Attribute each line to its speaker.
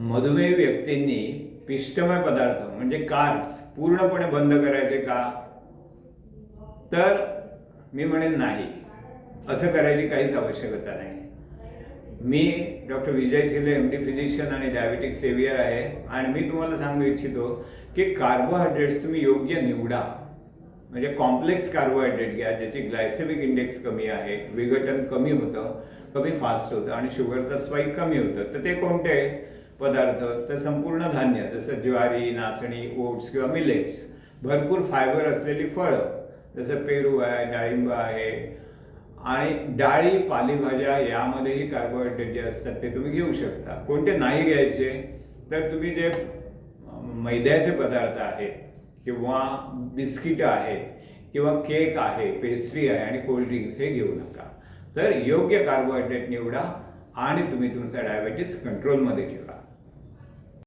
Speaker 1: मधुमेह व्यक्तींनी पिष्टमय पदार्थ म्हणजे कार्ब्स पूर्णपणे बंद करायचे का? तर मी म्हणेन नाही. असं करायची काहीच आवश्यकता नाही. मी doctor Vijay Chile M D physician आणि डायबेटिक सेवियर आहे. आणि मी तुम्हाला सांगू इच्छितो की कार्बोहायड्रेट्स तुम्ही योग्य निवडा. म्हणजे कॉम्प्लेक्स कार्बोहायड्रेट घ्या ज्याची ग्लायसेमिक इंडेक्स कमी आहे विघटन कमी होतं कमी फास्ट होतं आणि शुगरचा स्पाईक कमी होतं. तर ते कोणते? पदार्थ तर संपूर्ण धान्य जसं ज्वारी नाचणी ओट्स किंवा मिलेट्स भरपूर फायबर असलेली फळं जसं पेरू आहे डाळिंब आहे. आणि डाळी पालेभाज्या यामध्येही कार्बोहायड्रेट जे असतात ते तुम्ही घेऊ शकता. कोणते नाही घ्यायचे तर तुम्ही जे मैद्याचे पदार्थ आहेत किंवा बिस्किटं आहेत किंवा केक आहे पेस्ट्री आहे आणि कोल्ड्रिंक्स हे घेऊ नका. तर योग्य कार्बोहायड्रेट निवडा आणि तुम्ही तुमचा डायबेटीस कंट्रोलमध्ये ठेवा.